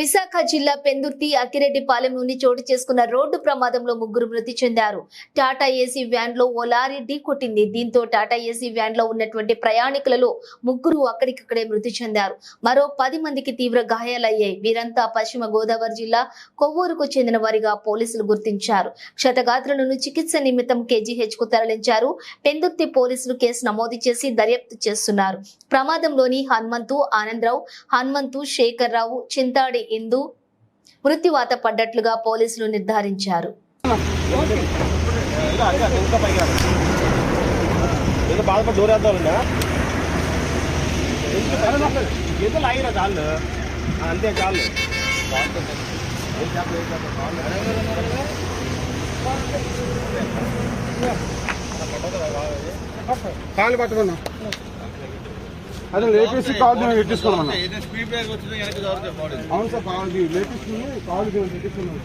విశాఖ జిల్లా పెందుర్తి అక్కిరెడ్డిపాలెం నుండి చోటు చేసుకున్న రోడ్డు ప్రమాదంలో ముగ్గురు మృతి చెందారు. టాటా ఏసీ వ్యాన్లో ఓ లారీ ఢీకొట్టింది. దీంతో టాటా ఏసీ వ్యాన్లో ఉన్నటువంటి ప్రయాణికులలో ముగ్గురు అక్కడికక్కడే మృతి చెందారు. మరో పది మందికి తీవ్ర గాయాలయ్యాయి. వీరంతా పశ్చిమ గోదావరి జిల్లా కొవ్వూరుకు చెందిన వారిగా పోలీసులు గుర్తించారు. క్షతగాత్రులను చికిత్స నిమిత్తం కేజీహెచ్కు తరలించారు. పెందుర్తి పోలీసులు కేసు నమోదు చేసి దర్యాప్తు చేస్తున్నారు. ప్రమాదంలోని హనుమంతు ఆనందరావు హనుమంతు శేఖర్ రావు చింతాడి ఇందు మృత్యువాత పడ్డట్లుగా పోలీసులు నిర్ధారించారు. కాలు పట్టుకున్నా. అదే లేటెస్ట్ పెట్టించుకున్నాం వచ్చింది వెనక్కి దొరుకుతుంది అవును సార్ కాల్ లేటెస్ట్ కాల్ పెట్టించుకున్నాం